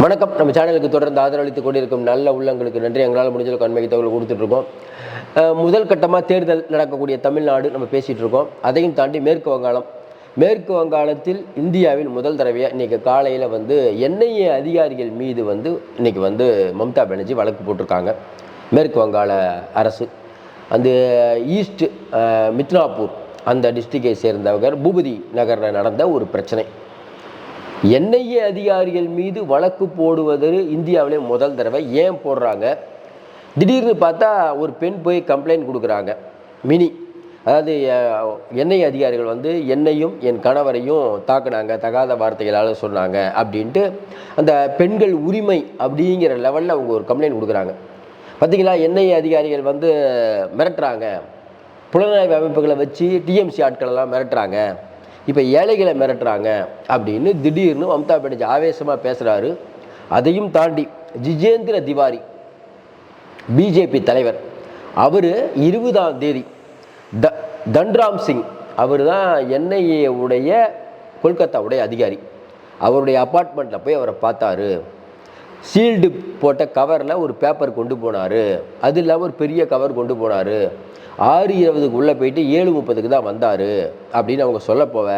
வணக்கம். நம்ம சேனலுக்கு தொடர்ந்து ஆதரவளித்து கொண்டிருக்கும் நல்ல உள்ளங்களுக்கு நன்றி. எங்களால் முடிஞ்சளவுக்கு அண்மைக்கு தகவல் கொடுத்துட்ருக்கோம். முதல் கட்டமாக தேர்தல் நடக்கக்கூடிய தமிழ்நாடு நம்ம பேசிகிட்டு இருக்கோம் அதையும் தாண்டி மேற்கு வங்காளம். மேற்கு வங்காளத்தில் இந்தியாவில் முதல் தடவையாக இன்றைக்கி காலையில் வந்து என்ஐஏ அதிகாரிகள் மீது வந்து இன்றைக்கி வந்து மம்தா பானர்ஜி வழக்கு போட்டிருக்காங்க. மேற்கு வங்காள அரசு. அந்த ஈஸ்ட் மித்னாப்பூர் அந்த டிஸ்ட்ரிக்டை சேர்ந்தவர் பூபதி நகரில் நடந்த ஒரு பிரச்சனை. என்ஐஏ அதிகாரிகள் மீது வழக்கு போடுவது இந்தியாவிலே முதல் தடவை ஏன் போடுறாங்க? திடீர்னு பார்த்தா ஒரு பெண் போய் கம்ப்ளைண்ட் கொடுக்குறாங்க. மினி. அதாவது என்ஐஏ அதிகாரிகள் வந்து என்னையும் என் கணவரையும் தாக்குனாங்க தகாத வார்த்தைகளால் சொன்னாங்க அப்படின்ட்டு அந்த பெண்கள் உரிமை அப்படிங்கிற லெவலில் அவங்க ஒரு கம்ப்ளைண்ட் கொடுக்குறாங்க. பார்த்தீங்களா? என்ஐஏ அதிகாரிகள் வந்து மிரட்டுறாங்க. புலனாய்வு அமைப்புகளை வச்சு டிஎம்சி ஆட்களெல்லாம் மிரட்டுறாங்க. இப்போ ஏழைகளை மிரட்டுறாங்க அப்படின்னு திடீர்னு மம்தா பேனர்ஜி ஆவேசமாக பேசுகிறாரு அதையும் தாண்டி ஜிஜேந்திர திவாரி பிஜேபி தலைவர் அவர் இருபதாம் தேதி த தன்ராம் சிங் அவர் தான் என்ஐஏ உடைய கொல்கத்தாவுடைய அதிகாரி அவருடைய அப்பார்ட்மெண்ட்டில் போய் அவரை பார்த்தாரு. சீல்டு போட்ட கவரில் ஒரு பேப்பர் கொண்டு போனார். அது இல்லாமல் ஒரு பெரிய கவர் கொண்டு போனார். ஆறு இருபதுக்கு உள்ளே போயிட்டு ஏழு முப்பதுக்கு தான் வந்தார் அப்படின்னு அவங்க சொல்ல போவ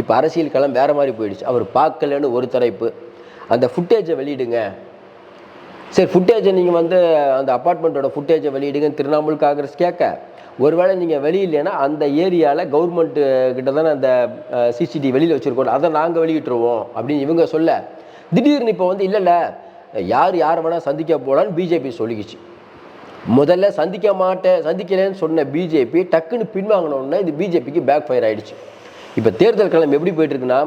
இப்போ அரசியல் களம் வேறு மாதிரி போயிடுச்சு. அவர் பார்க்கலன்னு ஒரு தலைப்பு அந்த ஃபுட்டேஜை வெளியிடுங்க. சரி ஃபுட்டேஜை நீங்கள் வந்து அந்த அப்பார்ட்மெண்ட்டோட ஃபுட்டேஜை வெளியிடுங்கன்னு திரிணாமுல் காங்கிரஸ் கேட்க. ஒருவேளை நீங்கள் வெளியில்லைன்னா அந்த ஏரியாவில் கவர்மெண்ட்டு கிட்ட தானே அந்த சிசிடிவி வெளியில் வச்சுருக்கோம். அதை நாங்கள் வெளியிட்டுருவோம் அப்படின்னு இவங்க சொல்ல. திடீர்னு இப்போ வந்து இல்லைல்ல. யார் யார் வேணால் சந்திக்க போகலான்னு பிஜேபி சொல்லிக்கிச்சு. முதல்ல சந்திக்க மாட்டேன் சந்திக்கலைன்னு சொன்ன பிஜேபி டக்குன்னு பின்வாங்கினோன்னா இது பிஜேபிக்கு பேக் ஃபயர் ஆகிடுச்சு இப்போ தேர்தல் களம் எப்படி போயிட்டுருக்குன்னா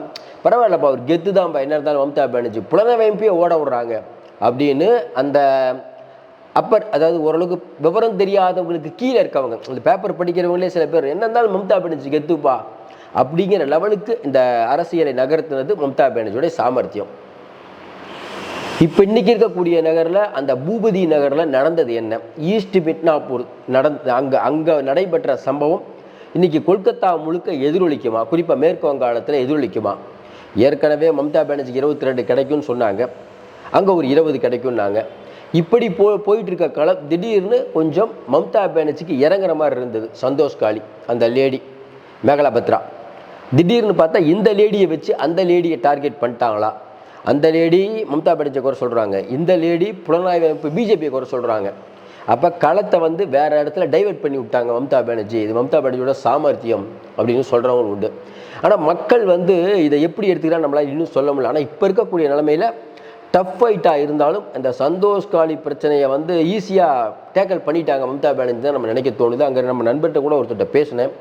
பரவாயில்லப்பா அவர் கெத்து தான்ப்பா என்ன இருந்தாலும் மம்தா பானர்ஜி புலனமைப்பையே ஓட விடுறாங்க அப்படின்னு அந்த அப்பர் அதாவது ஓரளவுக்கு விவரம் தெரியாதவங்களுக்கு கீழே இருக்கவங்க அந்த பேப்பர் படிக்கிறவங்களே சில பேர் என்ன இருந்தாலும் மம்தா பானர்ஜி கெத்துப்பா அப்படிங்கிற லெவலுக்கு இந்த அரசியலை நகர்த்தினது மம்தா பானர்ஜியோடைய சாமர்த்தியம். இப்போ இன்றைக்கி இருக்கக்கூடிய நகரில் அந்த பூபதி நகரில் நடந்தது என்ன? ஈஸ்ட் மிட்னாப்பூர் நடந்த அங்கே அங்கே நடைபெற்ற சம்பவம் இன்னைக்கு கொல்கத்தா முழுக்க எதிரொலிக்குமா? குறிப்பாக மேற்கு வங்காளத்தில் எதிரொலிக்குமா? ஏற்கனவே மம்தா பானர்ஜிக்கு இருபத்தி ரெண்டு கிடைக்கும்னு சொன்னாங்க. அங்கே ஒரு இருபது கிடைக்கும்னாங்க. இப்படி போ போயிட்டு இருக்க களம் திடீர்னு கொஞ்சம் மம்தா பானர்ஜிக்கு இறங்குற மாதிரி இருந்தது. சந்தோஷ் காளி அந்த லேடி மேகலா பத்ரா திடீர்னு பார்த்தா இந்த லேடியை வச்சு அந்த லேடியை டார்கெட் பண்ணிட்டாங்களா? அந்த லேடி மம்தா பானர்ஜியை குறை சொல்கிறாங்க இந்த லேடி புலனாய்வு அமைப்பு பிஜேபியை குறை சொல்கிறாங்க அப்போ களத்தை வந்து வேறு இடத்துல டைவர்ட் பண்ணி விட்டாங்க மம்தா பானர்ஜி. இது மம்தா பானர்ஜியோட சாமர்த்தியம் அப்படின்னு சொல்கிறவங்க உண்டு. ஆனால் மக்கள் வந்து இதை எப்படி எடுத்துக்கிறா நம்மளால் இன்னும் சொல்ல முடியல. ஆனால் இப்போ இருக்கக்கூடிய நிலமையில் டஃப் ஃபைட்டாக இருந்தாலும் அந்த சந்தோஷ் காலி பிரச்சனையை வந்து ஈஸியாக டேக்கல் பண்ணிட்டாங்க மம்தா பானர்ஜி தான் நம்ம நினைக்க தோணுது. அங்கே நம்ம நண்பர்கிட்ட கூட ஒருத்தர்கிட்ட பேசினேன்.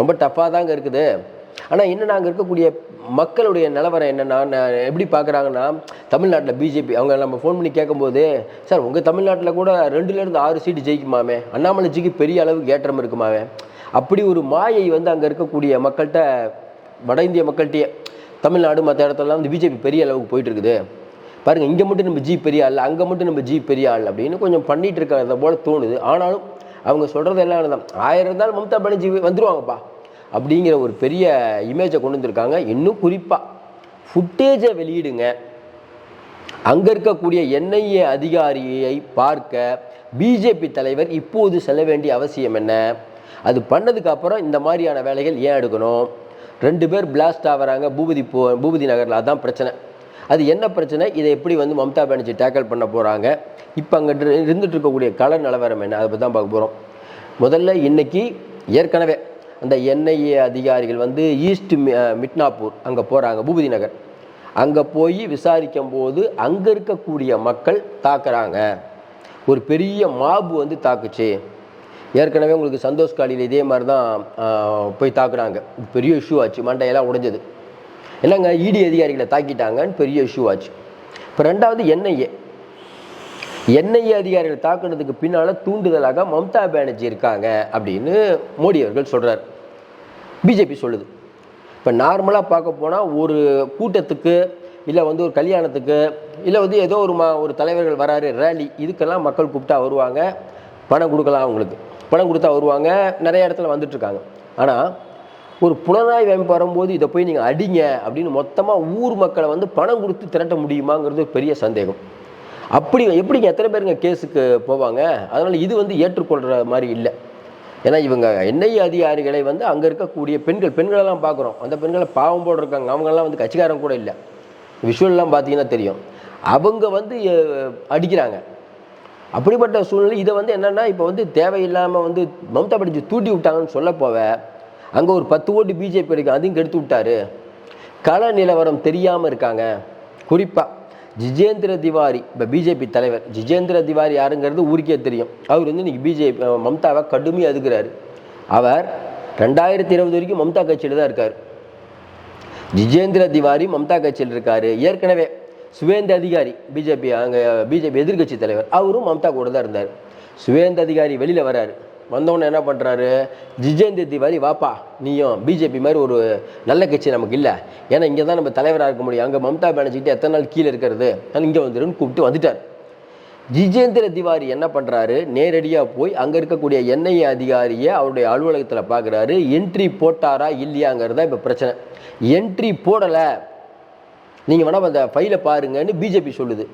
ரொம்ப டஃப்பாக தாங்க இருக்குது. ஆனால் என்ன நாங்கள் இருக்கக்கூடிய மக்களுடைய நிலவரம் என்னென்னா நான் எப்படி பார்க்குறாங்கன்னா தமிழ்நாட்டில் பிஜேபி அவங்க நம்ம ஃபோன் பண்ணி கேட்கும்போது சார் உங்கள் தமிழ்நாட்டில் கூட ரெண்டுலேருந்து ஆறு சீட்டு ஜெயிக்குமாமே? அண்ணாமலைஜிக்கு பெரிய அளவுக்கு ஏற்றம் இருக்குமாவே அப்படி ஒரு மாயை வந்து அங்கே இருக்கக்கூடிய மக்கள்கிட்ட வட இந்திய மக்கள்கிட்டயே தமிழ்நாடு மற்ற இடத்துலலாம் வந்து பிஜேபி பெரிய அளவுக்கு போயிட்டு இருக்குது. பாருங்கள் இங்கே மட்டும் நம்ம ஜி பெரிய ஆள் அங்கே மட்டும் நம்ம ஜி பெரிய ஆள் அப்படின்னு கொஞ்சம் பண்ணிகிட்டு இருக்கிறத போல் தோணுது. ஆனாலும் அவங்க சொல்கிறது எல்லாம் தான் ஆயிரம் இருந்தாலும் மம்தா பானர்ஜி வந்துருவாங்கப்பா. அப்படிங்கிற ஒரு பெரிய இமேஜை கொண்டு வந்திருக்காங்க. இன்னும் குறிப்பாக ஃபுட்டேஜை வெளியிடுங்க. அங்கே இருக்கக்கூடிய என்ஐஏ அதிகாரியை பார்க்க பிஜேபி தலைவர் இப்போது செல்ல வேண்டிய அவசியம் என்ன? அது பண்ணதுக்கு அப்புறம் இந்த மாதிரியான வேலைகள் ஏன் எடுக்கணும்? ரெண்டு பேர் பிளாஸ்ட் ஆகிறாங்க பூபதி போ பூபதி நகரில் அதான் பிரச்சனை. அது என்ன பிரச்சனை? இதை எப்படி வந்து மம்தா பானர்ஜி டேக்கிள் பண்ண போகிறாங்க இப்போ அங்கே இருந்துட்டு இருக்கக்கூடிய கள நிலவரம் என்ன? அதை பற்றி தான் பார்க்க போகிறோம் முதல்ல இன்றைக்கி ஏற்கனவே அந்த என்ஐஏ அதிகாரிகள் வந்து ஈஸ்ட் மி- மிட்னாப்பூர் அங்கே போகிறாங்க பூபதி நகர். அங்கே போய் விசாரிக்கும் போது அங்கே இருக்கக்கூடிய மக்கள் தாக்குறாங்க. ஒரு பெரிய மாபு வந்து தாக்குச்சு. ஏற்கனவே உங்களுக்கு சந்தோஷ் காலியில் இதே மாதிரி தான் போய் தாக்குறாங்க. பெரிய இஷ்யூ ஆச்சு மண்டையெல்லாம் உடைஞ்சது. என்னங்க இடி அதிகாரிகளை தாக்கிட்டாங்கன்னு பெரிய இஷ்யூ ஆச்சு. இப்போ ரெண்டாவது என்ஐஏ என்ஐஏ அதிகாரிகளை தாக்குனதுக்கு பின்னால் தூண்டுதலாக மம்தா பானர்ஜி இருக்காங்க அப்படின்னு மோடி அவர்கள் சொல்கிறார் பிஜேபி சொல்லுது. இப்போ நார்மலாக பார்க்க போனால் ஒரு கூட்டத்துக்கு இல்லை வந்து ஒரு கல்யாணத்துக்கு இல்லை வந்து ஏதோ ஒரு மா ஒரு தலைவர்கள் வராரு ரேலி இதுக்கெல்லாம் மக்கள் கூப்பிட்டா வருவாங்க. பணம் கொடுக்கலாம் அவங்களுக்கு. பணம் கொடுத்தா வருவாங்க. நிறைய இடத்துல வந்துட்டுருக்காங்க ஆனால் ஒரு புலனாய்வு அமைப்பு வரும்போது இதை போய் நீங்கள் அடிங்க அப்படின்னு மொத்தமாக ஊர் மக்களை வந்து பணம் கொடுத்து திரட்ட முடியுமாங்கிறது ஒரு பெரிய சந்தேகம். அப்படி எப்படிங்க எத்தனை பேருங்க கேஸுக்கு போவாங்க? அதனால் இது வந்து ஏற்றுக்கொள்கிற மாதிரி இல்லை. ஏன்னா இவங்க என்ஐஏ அதிகாரிகளை வந்து அங்கே இருக்கக்கூடிய பெண்கள் பெண்களெல்லாம் பார்க்குறோம் அந்த பெண்களை பாவம் போட இருக்காங்க அவங்கெல்லாம் வந்து கட்சிக்காரன் கூட இல்லை. விஷுவல்லாம் பார்த்தீங்கன்னா தெரியும். அவங்க வந்து அடிக்கிறாங்க. அப்படிப்பட்ட சூழ்நிலை இதை வந்து என்னென்னா இப்போ வந்து தேவையில்லாமல் வந்து மம்தா படிச்சு தூட்டி விட்டாங்கன்னு சொல்ல போவ அங்கே ஒரு பத்து ஓட்டு பிஜேபி இருக்கு அதையும் கெடுத்து விட்டாரு. கள நிலவரம் தெரியாமல் இருக்காங்க. குறிப்பாக ஜிஜேந்திர திவாரி இப்போ பிஜேபி தலைவர் ஜிஜேந்திர திவாரி யாருங்கிறது ஊருக்கே தெரியும். அவர் வந்து இன்னைக்கு பிஜேபி மம்தாவை கடுமையாக எதுக்குறாரு அவர் ரெண்டாயிரத்தி இருபது வரைக்கும் மம்தா கட்சியில் தான் இருக்கார். ஜிஜேந்திர திவாரி மம்தா கட்சியில் இருக்கார். ஏற்கனவே சுவேந்த அதிகாரி பிஜேபி அங்கே பிஜேபி எதிர்க்கட்சி தலைவர் அவரும் மம்தா கூட தான் இருந்தார். சுவேந்த அதிகாரி வெளியில் வராரு. வந்தவொடனே என்ன பண்ணுறாரு ஜிஜேந்திர திவாரி வாப்பா நீயும் பிஜேபி மாதிரி ஒரு நல்ல கட்சி நமக்கு இல்லை. ஏன்னா இங்கே தான் நம்ம தலைவராக இருக்க முடியும். அங்கே மம்தா பானர்ஜிக்கிட்ட எத்தனை நாள் கீழே இருக்கிறது? அதனால் இங்கே வந்துருன்னு கூப்பிட்டு வந்துட்டார். ஜிஜேந்திர திவாரி என்ன பண்ணுறாரு நேரடியாக போய் அங்கே இருக்கக்கூடிய என்ஐஏ அதிகாரியை அவருடைய அலுவலகத்தில் பார்க்குறாரு என்ட்ரி போட்டாரா இல்லையாங்கிறதா இப்போ பிரச்சனை. என்ட்ரி போடலை. நீங்கள் வேணால் அந்த ஃபைலை பாருங்கன்னு பிஜேபி சொல்லுது.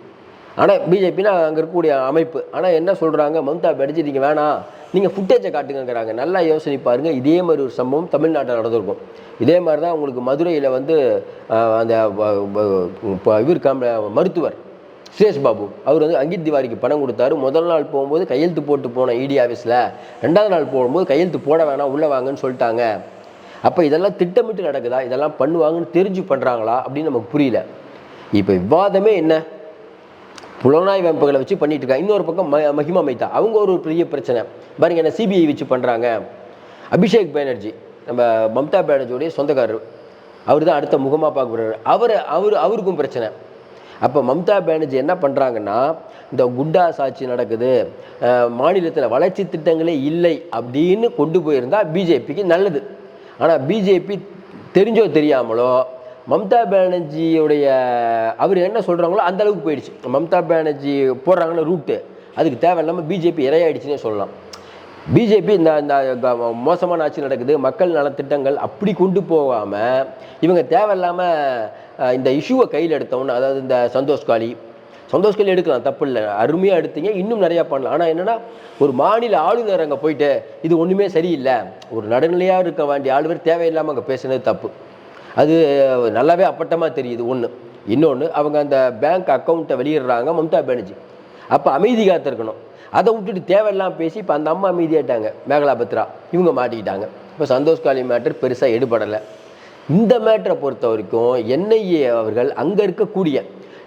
ஆனால் பிஜேபினா அங்கே இருக்கக்கூடிய அமைப்பு. ஆனால் என்ன சொல்கிறாங்க மம்தா பானர்ஜி நீங்கள் வேணாம். நீங்கள் ஃபுட்டேஜை காட்டுங்கிறாங்க நல்லா யோசனை பாருங்கள் இதே மாதிரி ஒரு சம்பவம் தமிழ்நாட்டில் நடந்திருக்கும். இதே மாதிரி தான் உங்களுக்கு மதுரையில் வந்து அந்த வ- இவர் காம மருத்துவர் சுரேஷ் பாபு அவர் வந்து அங்கித் திவாரிக்கு பணம் கொடுத்தாரு. முதல் நாள் போகும்போது கையெழுத்து போட்டு போன இடி ஆஃபீஸில் ரெண்டாவது நாள் போகும்போது கையெழுத்து போட வேணாம் உள்ளே வாங்கன்னு சொல்லிட்டாங்க. அப்போ இதெல்லாம் திட்டமிட்டு நடக்குதா? இதெல்லாம் பண்ணுவாங்கன்னு தெரிஞ்சு பண்ணுறாங்களா அப்படின்னு நமக்கு புரியல. இப்போ விவாதமே என்ன? புலனாய்வு அமைப்புகளை வச்சு பண்ணிட்டு இருக்காங்க. இன்னொரு பக்கம் ம மஹிமா மைத்தா அவங்க ஒரு பெரிய பிரச்சனை. பாருங்க என்ன சிபிஐ வச்சு பண்ணுறாங்க அபிஷேக் பானர்ஜி நம்ம மம்தா பானர்ஜியோடைய சொந்தக்காரர். அவர் தான் அடுத்த முகமாக பார்க்க போகிறார் அவர் அவர் அவருக்கும் பிரச்சனை. அப்போ மம்தா பானர்ஜி என்ன பண்ணுறாங்கன்னா இந்த குண்டா சாட்சி நடக்குது மாநிலத்தில் வளர்ச்சி திட்டங்களே இல்லை அப்படின்னு கொண்டு போயிருந்தால் பிஜேபிக்கு நல்லது. ஆனால் பிஜேபி தெரிஞ்சோ தெரியாமலோ மம்தா பானர்ஜியுடைய அவர் என்ன சொல்கிறாங்களோ அந்த அளவுக்கு போயிடுச்சு. மம்தா பானர்ஜி போடுறாங்கன்னு ரூட்டு. அதுக்கு தேவையில்லாமல் பிஜேபி இரையாயிடுச்சுன்னே சொல்லலாம். பிஜேபி இந்த இந்த மோசமான ஆட்சி நடக்குது. மக்கள் நலத்திட்டங்கள் அப்படி கொண்டு போகாமல் இவங்க தேவையில்லாமல் இந்த இஷ்யூவை கையில் எடுத்தோன்னு அதாவது இந்த சந்தோஷ் காலி சந்தோஷ் காளி எடுக்கலாம் தப்பு இல்லை. அருமையாக எடுத்தீங்க இன்னும் நிறையா பண்ணலாம். ஆனால் என்னென்னா ஒரு மாநில ஆளுநர் அங்கே போயிட்டு இது ஒன்றுமே சரியில்லை. ஒரு நடுநிலையாக இருக்க வேண்டிய ஆளுநர் தேவையில்லாமல் அங்கே பேசுனது தப்பு. அது நல்லாவே அப்பட்டமாக தெரியுது. ஒன்று இன்னொன்று அவங்க அந்த பேங்க் அக்கௌண்ட்டை வெளியிடுறாங்க மம்தா பானர்ஜி. அப்போ அமைதி காத்திருக்கணும். அதை விட்டுட்டு தேவையெல்லாம் பேசி இப்போ அந்த அம்மா அமைதியாயிட்டாங்க மேகலா பத்ரா இவங்க மாட்டிக்கிட்டாங்க. இப்போ சந்தோஷ்காலி மேட்டர் பெருசாக எடுபடலை இந்த மேட்டரை பொறுத்த வரைக்கும் என்ஐஏ அவர்கள் அங்கே இருக்கக்கூடிய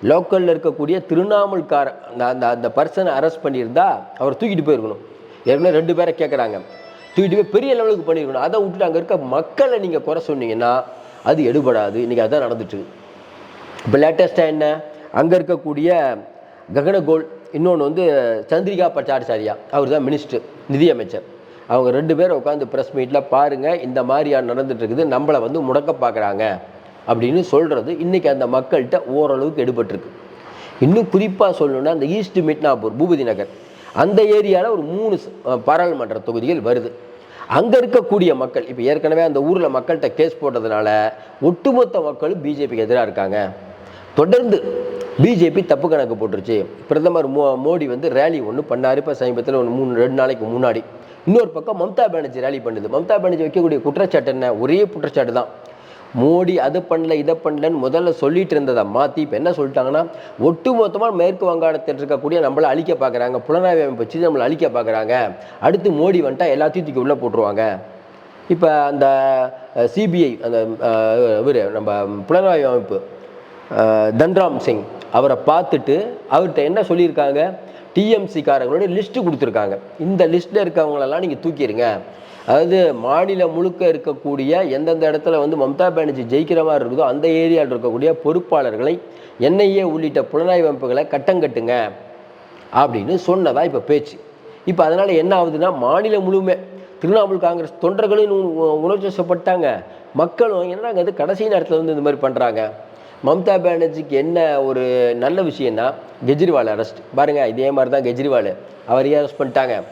லோக்கலில் இருக்கக்கூடிய திருவண்ணாமல்கார அந்த அந்த அந்த பர்சனை அரெஸ்ட் பண்ணியிருந்தா அவர் தூக்கிட்டு போயிருக்கணும். ஏற்கனவே ரெண்டு பேரை கேட்குறாங்க தூக்கிட்டு போய் பெரிய லெவலுக்கு பண்ணியிருக்கணும். அதை விட்டுட்டு அங்கே இருக்க மக்களை நீங்கள் குறை சொன்னீங்கன்னா அது எடுபடாது. இன்றைக்கி அதுதான் நடந்துட்டு. இப்போ லேட்டஸ்ட்டாக என்ன? அங்கே இருக்கக்கூடிய ககனகோல் இன்னொன்று வந்து சந்திரிகா பட்டாச்சாரியா அவர் தான் மினிஸ்டர் நிதியமைச்சர். அவங்க ரெண்டு பேரும் உட்காந்து ப்ரெஸ் மீட்டில் பாருங்கள் இந்த மாதிரியா நடந்துட்டு இருக்குது நம்மளை வந்து முடக்க பார்க்குறாங்க அப்படின்னு சொல்கிறது இன்றைக்கி அந்த மக்கள்கிட்ட ஓரளவுக்கு எடுபட்டிருக்கு. இன்னும் குறிப்பாக சொல்லணுன்னா அந்த ஈஸ்ட் மிட்னாப்பூர் பூபதி நகர் அந்த ஏரியாவில் ஒரு மூணு பாராளுமன்ற தொகுதிகள் வருது. அங்கே இருக்கக்கூடிய மக்கள் இப்போ ஏற்கனவே அந்த ஊரில் மக்கள்கிட்ட கேஸ் போட்டதுனால ஒட்டுமொத்த மக்களும் பிஜேபிக்கு எதிராக இருக்காங்க. தொடர்ந்து பிஜேபி தப்பு கணக்கு போட்டுருச்சு. பிரதமர் மோ மோடி வந்து ரேலி ஒன்று பண்ணார். இப்போ சமீபத்தில் ஒன்று மூணு ரெண்டு நாளைக்கு முன்னாடி. இன்னொரு பக்கம் மம்தா பானர்ஜி ரேலி பண்ணுது. மம்தா பானர்ஜி வைக்கக்கூடிய குற்றச்சாட்டு என்ன? ஒரே குற்றச்சாட்டு தான். மோடி அதை பண்ணல இதை பண்ணலன்னு முதல்ல சொல்லிட்டு இருந்ததை மாற்றி இப்போ என்ன சொல்லிட்டாங்கன்னா ஒட்டு மொத்தமாக மேற்கு வங்காளத்தில் இருக்கக்கூடிய நம்மளை அழிக்க பார்க்குறாங்க புலனாய்வு அமைப்பு வச்சு நம்மளை அழிக்க பார்க்குறாங்க அடுத்து மோடி வந்துட்டா எல்லாத்தையும் தூக்கி உள்ளே போட்டுருவாங்க. இப்போ அந்த சிபிஐ அந்த இவர் நம்ம புலனாய்வு அமைப்பு தன்ராம் சிங் அவரை பார்த்துட்டு அவர்கிட்ட என்ன சொல்லியிருக்காங்க டிஎம்சிக்காரங்களோட லிஸ்ட்டு கொடுத்துருக்காங்க. இந்த லிஸ்ட்டில் இருக்கவங்களெல்லாம் நீங்கள் தூக்கிடுங்க அதாவது மாநிலம் முழுக்க இருக்கக்கூடிய எந்தெந்த இடத்துல வந்து மம்தா பானர்ஜி ஜெயிக்கிற மாதிரி இருக்குதோ அந்த ஏரியாவில் இருக்கக்கூடிய பொறுப்பாளர்களை என்ஐஏ உள்ளிட்ட புலனாய்வு அமைப்புகளை கட்டங்கட்டுங்க அப்படின்னு சொன்னதா இப்போ பேச்சு. இப்போ அதனால் என்ன ஆகுதுன்னா மாநிலம் முழுமே திரிணாமுல் காங்கிரஸ் தொண்டர்களும் உ- உணர்ச்சிவசப்பட்டாங்க. மக்களும் என்னங்க அது கடைசி நேரத்தில் வந்து இந்த மாதிரி பண்ணுறாங்க மம்தா பானர்ஜிக்கு என்ன ஒரு நல்ல விஷயம்னா கெஜ்ரிவால் அரெஸ்ட் பாருங்கள் இதே மாதிரி தான் கெஜ்ரிவால். அவரையே அரெஸ்ட் பண்ணிட்டாங்க.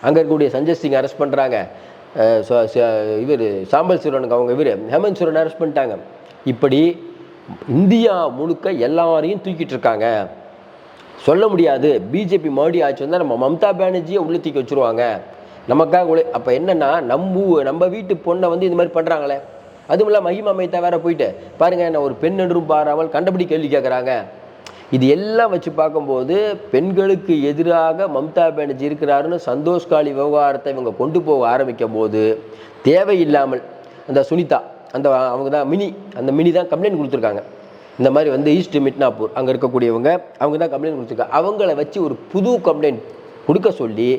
அங்கே இருக்கக்கூடிய சஞ்சய் சிங் அரெஸ்ட் பண்ணுறாங்க இவர் சாம்பல் சூரனுக்கு அவங்க இவர் ஹேமந்த் சூரன் அரெஸ்ட் பண்ணிட்டாங்க? இப்படி இந்தியா முழுக்க எல்லாரையும் தூக்கிட்டு இருக்காங்க. சொல்ல முடியாது. பிஜேபி மோடி ஆட்சி வந்தால் நம்ம மம்தா பானர்ஜியை உள்ள தூக்கி வச்சுருவாங்க. நமக்காக உள்ள அப்போ என்னென்னா நம்ம நம்ம வீட்டு பொண்ணை வந்து இது மாதிரி பண்ணுறாங்களே அதுவும் இல்லாமல் மகிமா மேத்தா வேற போயிட்டு பாருங்க என்ன ஒரு பெண் என்றும் பாராமல் கண்டபடி கேள்வி கேட்குறாங்க இது எல்லாம் வச்சு பார்க்கும்போது பெண்களுக்கு எதிராக மம்தா பானர்ஜி இருக்கிறாருன்னு சந்தோஷ் காளி விவகாரத்தை இவங்க கொண்டு போக ஆரம்பிக்கும் போது தேவையில்லாமல் அந்த சுனிதா அந்த அவங்க தான் மினி அந்த மினி தான் கம்ப்ளைண்ட் கொடுத்துருக்காங்க. இந்த மாதிரி வந்து ஈஸ்ட் மிட்னாப்பூர் அங்கே இருக்கக்கூடியவங்க அவங்க தான் கம்ப்ளைண்ட் கொடுத்துருக்காங்க அவங்கள வச்சு ஒரு புது கம்ப்ளைண்ட் கொடுக்க சொல்லி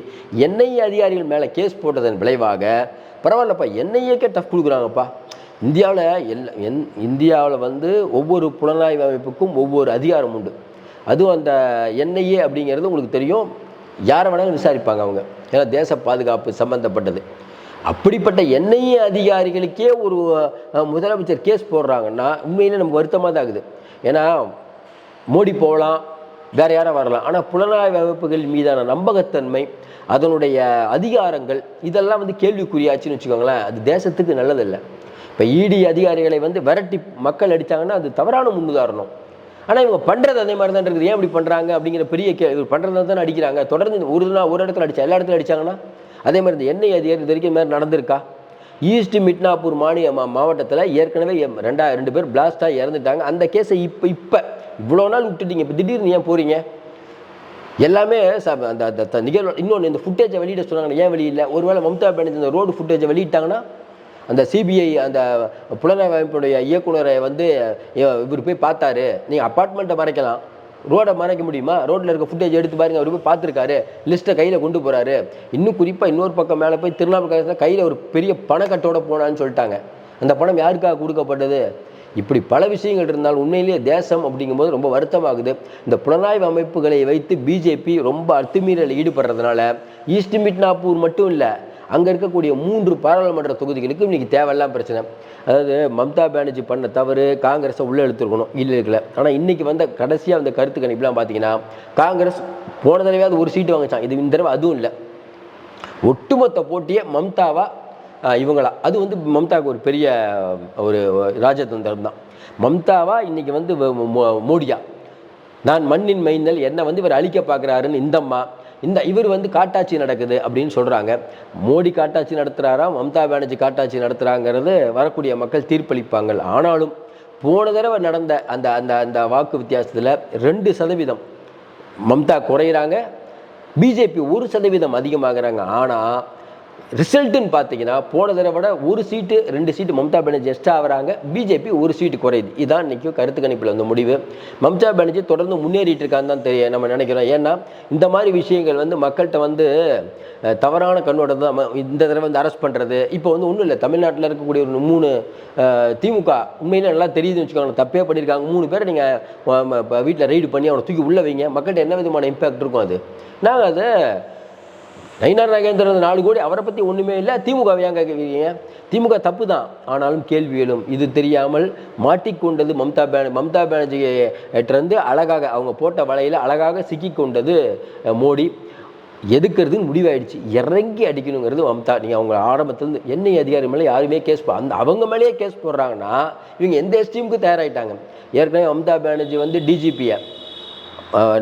என்ஐஏ அதிகாரிகள் மேலே கேஸ் போட்டதன் விளைவாக பரவாயில்லப்பா என்ஐஏக்கே டஃப் கொடுக்குறாங்கப்பா. இந்தியாவில் எல்லா என் இந்தியாவில் வந்து ஒவ்வொரு புலனாய்வு அமைப்புக்கும் ஒவ்வொரு அதிகாரம் உண்டு. அதுவும் அந்த என்ஐஏ அப்படிங்கிறது உங்களுக்கு தெரியும். யாரை வேணாலும் விசாரிப்பாங்க அவங்க. ஏன்னா தேச பாதுகாப்பு சம்பந்தப்பட்டது. அப்படிப்பட்ட என்ஐஏ அதிகாரிகளுக்கே ஒரு முதலமைச்சர் கேஸ் போடுறாங்கன்னா உண்மையிலே நமக்கு வருத்தமாக தான் ஆகுது ஏன்னா மோடி போகலாம் வேற யாரும் வரலாம். ஆனால் புலனாய்வு அமைப்புகள் மீதான நம்பகத்தன்மை அதனுடைய அதிகாரங்கள் இதெல்லாம் வந்து கேள்விக்குறியாச்சுன்னு வச்சுக்கோங்களேன். அது தேசத்துக்கு நல்லதில்லை. இப்போ இடி அதிகாரிகளை வந்து விரட்டி மக்கள் அடித்தாங்கன்னா அது தவறான முன்னுதாரணம். ஆனால் இவங்க பண்ணுறது அதே மாதிரி தான் இருக்குது. ஏன் இப்படி பண்ணுறாங்க அப்படிங்கிற பெரிய கே இது பண்ணுறது தானே அடிக்கிறாங்க. தொடர்ந்து ஒரு நாள் ஒரு இடத்துல அடிச்சா எல்லா இடத்துல அடிச்சாங்கன்னா அதே மாதிரி இந்த எண்ணெய் அதிகாரி இது வரைக்கும் மாதிரி நடந்திருக்கா? ஈஸ்ட் மிட்னாப்பூர் மாநில மாவட்டத்தில் ஏற்கனவே ரெண்டா ரெண்டு பேர் பிளாஸ்டாக இறந்துட்டாங்க. அந்த கேஸை இப்போ இப்போ இவ்வளோ நாள் விட்டுட்டீங்க. இப்போ திடீர்னு ஏன் போகிறீங்க எல்லாமே ச- அந்த நிகழ்வு இன்னொன்று இந்த ஃபுட்டேஜை வெளியிட சொன்னாங்க ஏன் வெளியில ஒருவேளை மம்தா பானர்ஜி இந்த ரோடு ஃபுட்டேஜை வெளியிட்டாங்கன்னா அந்த சிபிஐ அந்த புலனாய்வு அமைப்புடைய இயக்குனரை வந்து இவர் போய் பார்த்தாரு. நீங்கள் அப்பார்ட்மெண்ட்டை மறைக்கலாம். ரோடை மறைக்க முடியுமா? ரோட்டில் இருக்க ஃபுட்டேஜ் எடுத்து பாருங்க. அவர் போய் பார்த்துருக்காரு. லிஸ்ட்டை கையில் கொண்டு போகிறாரு இன்னும் குறிப்பாக இன்னொரு பக்கம் மேலே போய் திருநாவுக்கரசர் கையில் ஒரு பெரிய பணக்கட்டோட போனான்னு சொல்லிட்டாங்க. அந்த பணம் யாருக்காக கொடுக்கப்பட்டது? இப்படி பல விஷயங்கள் இருந்தால் உண்மையிலேயே தேசம் அப்படிங்கும்போது ரொம்ப வருத்தமாகுது. இந்த புலனாய்வு அமைப்புகளை வைத்து பிஜேபி ரொம்ப அத்துமீறலில் ஈடுபடுறதுனால ஈஸ்ட் மிட்னாப்பூர் மட்டும் இல்லை அங்கே இருக்கக்கூடிய மூன்று பாராளுமன்ற தொகுதிகளுக்கு இன்றைக்கி தேவையில்லாம் பிரச்சனை. அதாவது மம்தா பானர்ஜி பண்ண தவறு காங்கிரஸை உள்ளே எடுத்துருக்கணும் இல்லை இருக்கல. ஆனால் இன்னைக்கு வந்த கடைசியாக அந்த கருத்து கணிப்புலாம் பார்த்தீங்கன்னா காங்கிரஸ் போன தடவையாவது ஒரு சீட்டு வாங்கிச்சான் இது இந்த தடவை அதுவும் இல்லை. ஒட்டுமொத்த போட்டியே மம்தாவா இவங்களா. அது வந்து மம்தாவுக்கு ஒரு பெரிய ஒரு ராஜதந்திரம் தான். மம்தாவா இன்றைக்கி வந்து மோ- மோடியா. நான் மண்ணின் மைந்தல் என்னை வந்து இவர் அழிக்க பார்க்குறாருன்னு இந்தம்மா. இந்த இவர் வந்து காட்டாட்சி நடக்குது அப்படின்னு சொல்கிறாங்க மோடி காட்டாட்சி நடத்துகிறாரா மம்தா பானர்ஜி காட்டாட்சி நடத்துகிறாங்கிறது வரக்கூடிய மக்கள் தீர்ப்பளிப்பாங்க ஆனாலும் போன தடவை நடந்த அந்த அந்த அந்த வாக்கு வித்தியாசத்தில் ரெண்டு சதவீதம் மம்தா குறையிறாங்க. பிஜேபி ஒரு சதவீதம் அதிகமாகிறாங்க. ஆனால் ரிசல்ட்டுன்னு பார்த்தீங்கன்னா போன தடவை விட ஒரு சீட்டு ரெண்டு சீட்டு மம்தா பானர்ஜி எக்ஸ்ட்ரா ஆகிறாங்க. பிஜேபி ஒரு சீட்டு குறையுது. இதான் இன்றைக்கி கருத்து கணிப்பில் வந்த முடிவு. மம்தா பானர்ஜி தொடர்ந்து முன்னேறிட்டு இருக்கான்னு தான் தெரியும் நம்ம நினைக்கிறோம். ஏன்னா இந்த மாதிரி விஷயங்கள் வந்து மக்கள்கிட்ட வந்து தவறான கண்ணோட தான் இந்த தடவை வந்து அரெஸ்ட் பண்ணுறது இப்போ வந்து ஒன்றும் இல்லை. தமிழ்நாட்டில் இருக்கக்கூடிய ஒரு மூணு திமுக உண்மையிலே நல்லா தெரியுதுன்னு வச்சுக்கோங்க தப்பே பண்ணியிருக்காங்க. மூணு பேர் நீங்கள் வீட்டில் ரைடு பண்ணி அவனை தூக்கி உள்ள வைங்க. மக்கள்கிட்ட என்ன விதமான இம்பேக்ட் இருக்கும் அது? நாங்கள் அதை நயினார் நாகேந்திரன் நாலு கோடி அவரை பற்றி ஒன்றுமே இல்லை. திமுக ஏன் கேட்குறீங்க திமுக தப்பு தான் ஆனாலும் கேள்வி எழும். இது தெரியாமல் மாட்டிக்கொண்டது மம்தா பேன மம்தா பானர்ஜியிட்டிருந்து அழகாக அவங்க போட்ட வலையில் அழகாக சிக்கிக்கொண்டது மோடி. எதுக்குறதுன்னு முடிவாயிடுச்சு. இறங்கி அடிக்கணுங்கிறது மம்தா. நீங்கள் அவங்க ஆரம்பத்துலேருந்து என்ஐ அதிகாரி மேலே யாருமே கேஸ் போ அந்த அவங்க மேலேயே கேஸ் போடுறாங்கன்னா இவங்க எந்த எஸ்டீமுக்கு தயாராகிட்டாங்க ஏற்கனவே மம்தா பானர்ஜி வந்து டிஜிபியை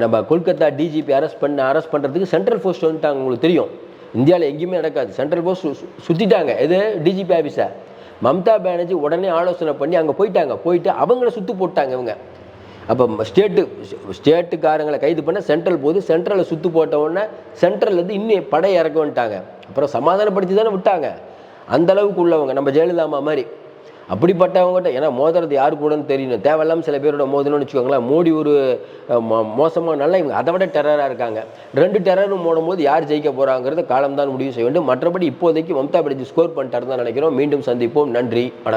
நம்ம கொல்கத்தா டிஜிபி அரெஸ்ட் பண்ண அரெஸ்ட் பண்ணுறதுக்கு சென்ட்ரல் போஸ்ட் வந்துட்டாங்க உங்களுக்கு தெரியும். இந்தியாவில் எங்கேயுமே நடக்காது. சென்ட்ரல் போஸ்ட் சுற்றிட்டாங்க எது? டிஜிபி ஆஃபீஸை மம்தா பானர்ஜி உடனே ஆலோசனை பண்ணி அங்கே போயிட்டாங்க. போயிட்டு அவங்கள சுற்று போட்டாங்க இவங்க. அப்போ ஸ்டேட்டு ஸ்டேட்டுக்காரங்களை கைது பண்ண சென்ட்ரல் போது சென்ட்ரலில் சுற்று போட்ட உடனே சென்ட்ரல்லேருந்து இன்னும் படை இறக்க வந்துட்டாங்க. அப்புறம் சமாதானப்படுத்தி தானே விட்டாங்க. அந்த அளவுக்கு உள்ளவங்க. நம்ம ஜெயலலிதாமா மாதிரி. அப்படிப்பட்டவங்ககிட்ட ஏன்னா மோதுறது யாரு கூடன்னு தெரியணும். தேவையில்லாம சில பேரோட மோதணும்னு வச்சுக்கோங்களேன் மோடி ஒரு மோசமானால மோசமா இவங்க அதை விட டெரராக இருக்காங்க. ரெண்டு டெரரும் மோடும் போது யார் ஜெயிக்க போறாங்கிறது காலம்தான் முடிவு செய்ய வேண்டும். மற்றபடி இப்போதைக்கு மம்தா பேனர்ஜி ஸ்கோர் பண்ணிட்டாரு தான் நினைக்கிறோம். மீண்டும் சந்திப்போம். நன்றி. வணக்கம்.